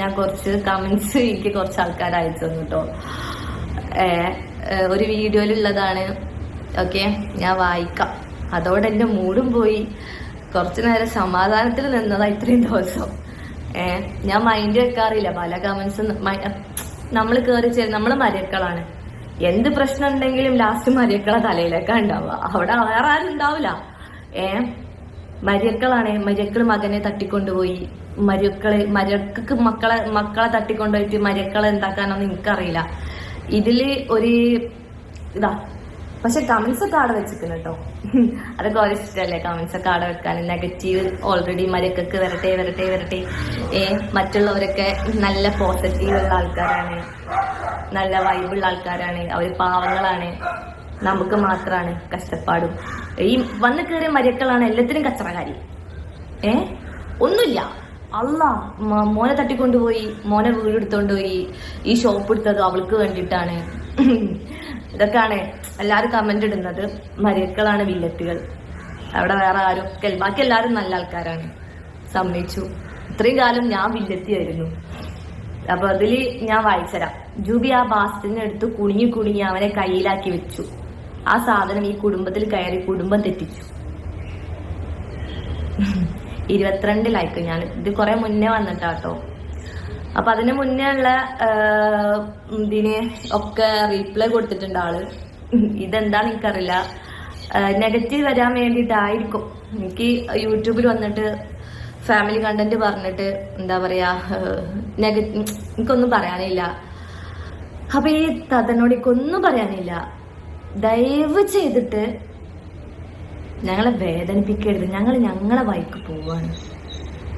ഞാൻ കുറച്ച് കമന്റ്സ് എനിക്ക് കുറച്ച് ആൾക്കാർ അയച്ചു തന്നു കേട്ടോ ഒരു വീഡിയോയിലുള്ളതാണ് ഓക്കെ ഞാൻ വായിക്കാം. അതോടെ എന്റെ മൂടും പോയി. കുറച്ചു നേരം സമാധാനത്തിൽ നിന്നതാ ഇത്രയും ദിവസം. ഏ ഞാൻ മൈൻഡ് വെക്കാറില്ല. പല കമന്റ്സ് നമ്മൾ കേറി ചേരും നമ്മൾ മരക്കളാണ് എന്ത് പ്രശ്നം ഉണ്ടെങ്കിലും ലാസ്റ്റ് മരക്കള തലയിലേക്കാ ഉണ്ടാവുക. അവിടെ വേറെ ആരും ഉണ്ടാവില്ല ഏ മരിയക്കളാണ് മരിയക്കൾ മകനെ തട്ടിക്കൊണ്ടുപോയി. മരിയക്കളെ മരിയക്കൾക്ക് മക്കളെ മക്കളെ തട്ടിക്കൊണ്ടുപോയിട്ട് മരിയക്കളെ എന്താക്കാനൊന്നും എനിക്കറിയില്ല. ഇതിൽ ഒരു ഇതാ പക്ഷെ കമന്റ്സ് ഒക്കെ ആടെ വെച്ചിരിക്കുന്നു കേട്ടോ. അതൊക്കെ ഓരോ ഇഷ്ടമല്ലേ? കമന്റ്സ് ഒക്കെ ആടെ വെക്കാൻ. നെഗറ്റീവ് ഓൾറെഡി മരക്കൊക്കെ വരട്ടെ വരട്ടെ വരട്ടെ. ഏ മറ്റുള്ളവരൊക്കെ നല്ല പോസിറ്റീവ് ഉള്ള ആൾക്കാരാണ്. നല്ല വൈബുള്ള ആൾക്കാരാണ്. അവർ പാവങ്ങളാണ്. നമുക്ക് മാത്രമാണ് കഷ്ടപ്പാടും. ഈ വന്ന് കയറിയ മരക്കളാണ് എല്ലാത്തിനും കച്ചറകാരി ഏ? ഒന്നുമില്ല. അല്ല മോനെ തട്ടിക്കൊണ്ടുപോയി മോനെ വീടെടുത്തോണ്ട് പോയി ഈ ഷോപ്പ് എടുത്തത് അവൾക്ക് വേണ്ടിയിട്ടാണ്. ഇതൊക്കെയാണ് എല്ലാരും കമന്റ് ഇടുന്നത്. മരക്കളാണ് വില്ലത്തുകൾ. അവിടെ വേറെ ആരും ബാക്കി എല്ലാരും നല്ല ആൾക്കാരാണ്. സമ്മതിച്ചു. ഇത്രയും കാലം ഞാൻ വില്ലത്തിയായിരുന്നു. അപ്പൊ അതിൽ ഞാൻ വായിച്ചരാം. ജൂബി ആ ബാസ്റ്റിനെ എടുത്ത് കുണിഞ്ഞു കുണിഞ്ഞ് അവനെ കയ്യിലാക്കി വെച്ചു. ആ സാധനം ഈ കുടുംബത്തിൽ കയറി കുടുംബം തെറ്റിച്ചു. ഇരുപത്തിരണ്ട് ലൈക്ക് ഞാൻ. ഇത് കുറെ മുന്നേ വന്നിട്ടാട്ടോ. അപ്പൊ അതിന് മുന്നേ ഉള്ള ഇതിന് ഒക്കെ റീപ്ലൈ കൊടുത്തിട്ടുണ്ട് ആൾ. ഇതെന്താണ് എനിക്കറിയില്ല. നെഗറ്റീവ് വരാൻ വേണ്ടിട്ടായിരിക്കും എനിക്ക് യൂട്യൂബിൽ വന്നിട്ട് ഫാമിലി കണ്ടന്റ് പറഞ്ഞിട്ട് എന്താ പറയാ നെഗറ്റീവ് എനിക്കൊന്നും പറയാനില്ല. അപ്പൊ ഈ തതനോട് എനിക്കൊന്നും പറയാനില്ല. ദയവ് ചെയ്തിട്ട് ഞങ്ങളെ വേദനിപ്പിക്കരുത്. ഞങ്ങൾ ഞങ്ങളെ വഴിക്ക് പോവാണ്.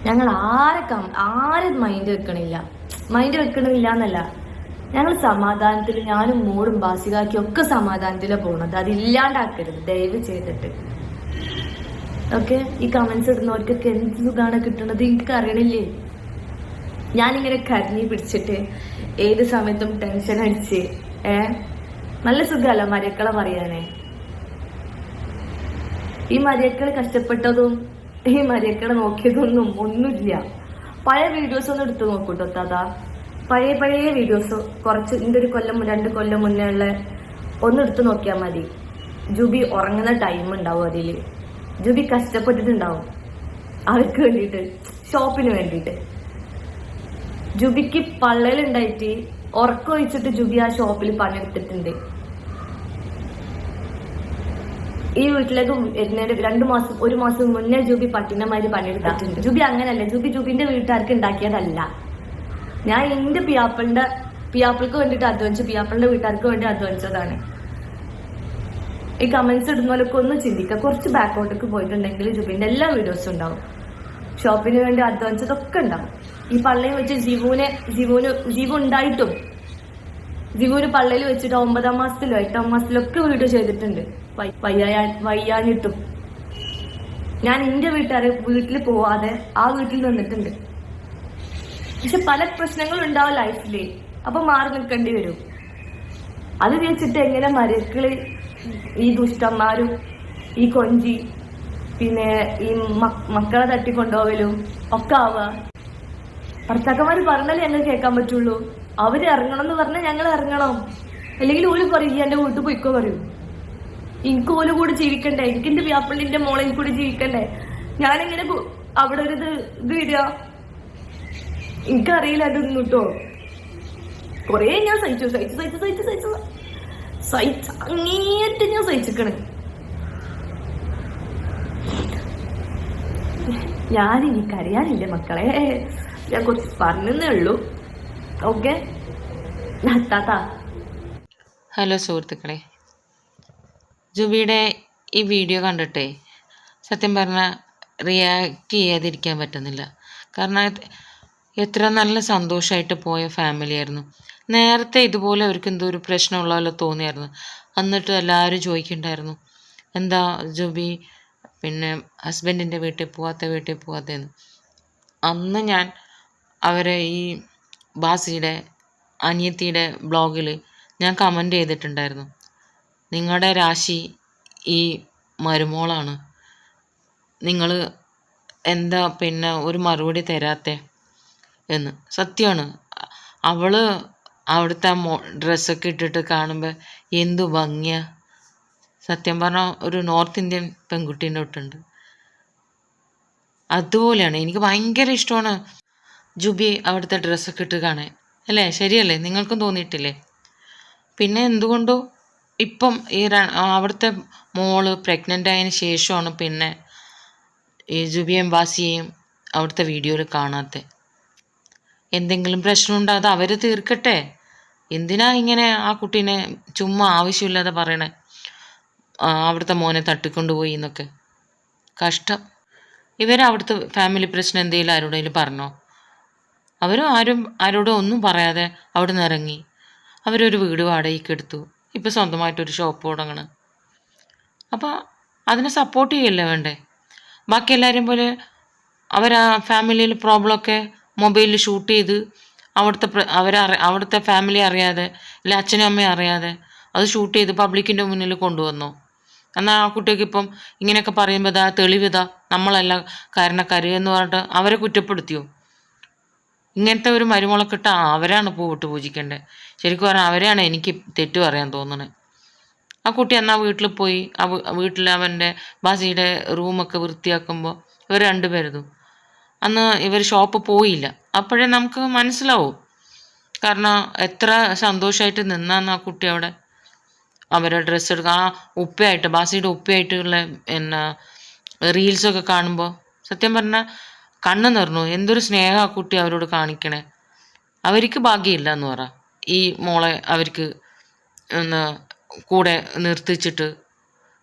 ഞങ്ങൾ ആരെ കം ആരെ മൈൻഡ് വെക്കണില്ല. മൈൻഡ് വെക്കണില്ല എന്നല്ല ഞങ്ങൾ സമാധാനത്തിൽ ഞാനും മൂടും ബാസികാക്കി ഒക്കെ സമാധാനത്തിലാണ് പോകുന്നത് അതില്ലാണ്ടാക്കരുത് ദയവ് ചെയ്തിട്ട് ഓക്കെ? ഈ കമന്റ്സ് ഇടുന്നവർക്കൊക്കെ എന്ത് സുഖമാണ് കിട്ടുന്നത് എനിക്ക് അറിയണില്ലേ ഞാനിങ്ങനെ കരഞ്ഞി പിടിച്ചിട്ട് ഏത് സമയത്തും ടെൻഷൻ അടിച്ച് ഏ? നല്ല സുഖമല്ല മരക്കളെ പറയാനേ ഈ മരക്കൾ കഷ്ടപ്പെട്ടതും ഈ മരക്കളെ നോക്കിയതൊന്നും ഒന്നുമില്ല. പഴയ വീഡിയോസ് ഒന്ന് എടുത്തു നോക്കൂട്ടോ താതാ. പഴയ പഴയ വീഡിയോസ് കുറച്ച് ഇന്റെ ഒരു കൊല്ലം രണ്ട് കൊല്ലം മുന്നേ ഉള്ള ഒന്ന് എടുത്തു നോക്കിയാൽ മതി. ജുബി ഉറങ്ങുന്ന ടൈം ഉണ്ടാവും അതിൽ. ജുബി കഷ്ടപ്പെട്ടിട്ടുണ്ടാവും. അവർക്ക് വേണ്ടിട്ട് ഷോപ്പിന് വേണ്ടിയിട്ട്. ജുബിക്ക് പള്ളലുണ്ടായിട്ട് ഉറക്കം ഒഴിച്ചിട്ട് ജുബി ആ ഷോപ്പിൽ പണിയെടുത്തിട്ടുണ്ട്. ഈ വീട്ടിലേക്ക് വരുന്നതിന്റെ രണ്ടു മാസം ഒരു മാസം മുന്നേ ജൂബി പട്ടിനമാര് പണിയെടുത്തിട്ടുണ്ട്. ജൂബി അങ്ങനല്ല. ജൂബി ജൂബിന്റെ വീട്ടുകാർക്ക് ഉണ്ടാക്കിയതല്ല. ഞാൻ എന്റെ പിയാപ്പിളിന്റെ പിയാപ്പിൾക്ക് വേണ്ടിട്ട് അധ്വാനിച്ചു പിയാപ്പിളിന്റെ വീട്ടുകാർക്ക് വേണ്ടി അധ്വാനിച്ചതാണ്. ഈ കമന്റ്സ് ഇടുന്നവരൊക്കെ ഒന്ന് ചിന്തിക്കുക. കുറച്ച് ബാക്കോട്ടേക്ക് പോയിട്ടുണ്ടെങ്കിൽ ജൂബിന്റെ എല്ലാ വീഡിയോസും ഉണ്ടാവും. ഷോപ്പിന് വേണ്ടി അധ്വാനിച്ചതൊക്കെ ഉണ്ടാവും. ഈ പള്ളയിൽ വെച്ച് ജീവുവിനെ ജീവുവിന് ജീവു ഉണ്ടായിട്ടും. ജീവുവിന് പള്ളയിൽ വെച്ചിട്ട് ഒമ്പതാം മാസത്തിലോ എട്ടാം മാസത്തിലോ ഒക്കെ വീഡിയോ ചെയ്തിട്ടുണ്ട്. വയ്യ- വയ്യാ വയ്യാഞ്ഞിട്ടും. ഞാൻ എന്റെ വീട്ടുകാരെ വീട്ടിൽ പോവാതെ ആ വീട്ടിൽ നിന്നിട്ടുണ്ട്. പക്ഷെ പല പ്രശ്നങ്ങളും ഉണ്ടാവും ലൈഫിൽ. അപ്പൊ മാറി നിൽക്കേണ്ടി വരും. അത് വെച്ചിട്ട് എങ്ങനെ മരക്കൾ ഈ ദുഷ്ടന്മാരും ഈ കൊഞ്ചി പിന്നെ ഈ മക്കളെ തട്ടിക്കൊണ്ടുപോകലും ഒക്കെ ആവുക. ഭർത്താക്കന്മാര് പറഞ്ഞാലേ ഞങ്ങൾ കേൾക്കാൻ പറ്റുള്ളൂ. അവർ ഇറങ്ങണം എന്ന് പറഞ്ഞാൽ ഞങ്ങൾ ഇറങ്ങണം. അല്ലെങ്കിൽ ഓൽ പറയും "ഈ എന്റെ വീട്ടിൽ പോയിക്കോ പറയും. എനിക്ക് ഓല കൂടെ ജീവിക്കണ്ടേ? എനിക്ക് എന്റെ വ്യാപ്പിളിന്റെ മോളെ കൂടെ ജീവിക്കണ്ടേ? ഞാനെങ്ങനെ അവിടെ ഒരു ഇത് ഇത് വരിക. എനിക്കറിയില്ല അതൊന്നും കേട്ടോ കൊറേ ഞാൻ സഹിച്ചു സഹിച്ചു സഹിച്ചു സഹിച്ചു സഹിച്ചു. സഹിച്ച അങ്ങേറ്റ് ഞാൻ സഹിച്ചിക്കണ്. ഞാൻ എനിക്കറിയാനില്ല മക്കളെ? ഞാൻ കുറച്ച് പറഞ്ഞേ ഉള്ളൂ. ഓക്കെ? ഹലോ സുഹൃത്തുക്കളെ. ജുബിയുടെ ഈ വീഡിയോ കണ്ടിട്ടേ സത്യം പറഞ്ഞാൽ റിയാക്ട് ചെയ്യാതിരിക്കാൻ പറ്റുന്നില്ല. കാരണം എത്ര നല്ല സന്തോഷമായിട്ട് പോയ ഫാമിലി ആയിരുന്നു. നേരത്തെ ഇതുപോലെ അവർക്ക് എന്തോ ഒരു പ്രശ്നമുള്ള പോലെ തോന്നിയായിരുന്നു. എന്നിട്ട് എല്ലാവരും ചോദിക്കണ്ടായിരുന്നു. എന്താ ജുബി? പിന്നെ ഹസ്ബൻഡിന്റെ വീട്ടിൽ പോവാത്ത വീട്ടിൽ പോവാത്തതെന്ന് അന്ന് ഞാൻ അവരെ ഈ ബാസിയുടെ അനിയത്തിയുടെ ബ്ലോഗിൽ ഞാൻ കമന്റ് ചെയ്തിട്ടുണ്ടായിരുന്നു. നിങ്ങളുടെ രാശി ഈ മരുമോളാണ്. നിങ്ങൾ എന്താ പിന്നെ ഒരു മറുപടി തരാത്തെ എന്ന്. സത്യമാണ് അവൾ അവിടുത്തെ മോ ഡ്രസ്സൊക്കെ ഇട്ടിട്ട് കാണുമ്പോൾ എന്തു ഭംഗിയാ. സത്യം പറഞ്ഞാൽ ഒരു നോർത്ത് ഇന്ത്യൻ പെൺകുട്ടീന്റെ തൊട്ടുണ്ട്. അതുപോലെയാണ്. എനിക്ക് ഭയങ്കര ഇഷ്ടമാണ് ജുബി അവിടുത്തെ ഡ്രസ്സൊക്കെ ഇട്ട് കാണാൻ. അല്ലേ? ശരിയല്ലേ? നിങ്ങൾക്കും തോന്നിയിട്ടില്ലേ? പിന്നെ എന്തുകൊണ്ടോ ഇപ്പം ഈ അവിടുത്തെ മോൾ പ്രഗ്നന്റ് ആയതിനു ശേഷമാണ് പിന്നെ ഈ ജുബി ബാസിയെയും അവിടുത്തെ വീഡിയോയിൽ കാണാത്ത. എന്തെങ്കിലും പ്രശ്നമുണ്ടോ? അത് അവർ തീർക്കട്ടെ. എന്തിനാ ഇങ്ങനെ ആ കുട്ടീനെ ചുമ്മാ ആവശ്യമില്ലാതെ പറയണേ? അവിടുത്തെ മോനെ തട്ടിക്കൊണ്ടുപോയി എന്നൊക്കെ. കഷ്ടം. ഇവർ അവിടുത്തെ ഫാമിലി പ്രശ്നം എന്തെങ്കിലും ആരോടെങ്കിലും പറഞ്ഞോ? അവരും ആരും ആരോടും ഒന്നും പറയാതെ അവിടെ നിന്ന് ഇറങ്ങി. അവരൊരു വീട് വാടകയ്ക്ക് എടുത്തു. ഇപ്പം സ്വന്തമായിട്ടൊരു ഷോപ്പ് തുടങ്ങണം. അപ്പോൾ അതിനെ സപ്പോർട്ട് ചെയ്യല്ലേ വേണ്ടേ? ബാക്കി എല്ലാവരും പോലെ അവർ ആ ഫാമിലിയിൽ പ്രോബ്ലമൊക്കെ മൊബൈലിൽ ഷൂട്ട് ചെയ്ത് അവിടുത്തെ അവരെ അവിടുത്തെ ഫാമിലി അറിയാതെ അല്ലെ അച്ഛനും അമ്മയും അറിയാതെ അത് ഷൂട്ട് ചെയ്ത് പബ്ലിക്കിന്റെ മുന്നിൽ കൊണ്ടുവന്നു? എന്നാൽ ആ കുട്ടിക്ക് ഇപ്പം ഇങ്ങനെയൊക്കെ പറയുമ്പോൾ ഇതാ തെളിവിതാ നമ്മളല്ല കാരണക്കാർ എന്ന് പറഞ്ഞിട്ട് അവരെ കുറ്റപ്പെടുത്തിയോ? ഇങ്ങനത്തെ ഒരു മരുമുളക് ഇട്ട അവരാണ് പൂവിട്ട് പൂജിക്കേണ്ടത് ശരിക്കും പറഞ്ഞാൽ അവരെയാണ് എനിക്ക് തെറ്റു പറയാൻ തോന്നുന്നത് ആ കുട്ടി എന്നാൽ വീട്ടിൽ പോയി ആ വീട്ടിൽ അവന്റെ ബാസിയുടെ റൂമൊക്കെ വൃത്തിയാക്കുമ്പോൾ ഇവർ രണ്ടുപേരതും അന്ന് ഇവർ ഷോപ്പ് പോയില്ല. അപ്പോഴേ നമുക്ക് മനസ്സിലാവും. കാരണം എത്ര സന്തോഷമായിട്ട് നിന്നാന്ന് ആ കുട്ടി അവിടെ. അവരെ ഡ്രസ്സ് എടുക്കുക ആ ഉപ്പയായിട്ട് ബാസിയുടെ ഉപ്പയായിട്ടുള്ള എന്നാ റീൽസൊക്കെ കാണുമ്പോൾ സത്യം പറഞ്ഞാൽ കണ്ണ് നിറഞ്ഞു. എന്തൊരു സ്നേഹം ആ കുട്ടി അവരോട് കാണിക്കണേ. അവർക്ക് ഭാഗ്യമില്ല എന്ന് പറ. ഈ മോളെ അവർക്ക് ഒന്ന് കൂടെ നിർത്തിച്ചിട്ട്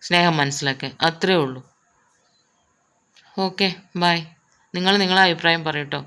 സ്നേഹം മനസ്സിലാക്കാൻ. അത്രേ ഉള്ളൂ. Okay bye. നിങ്ങൾ നിങ്ങളെ അഭിപ്രായം പറയട്ടോ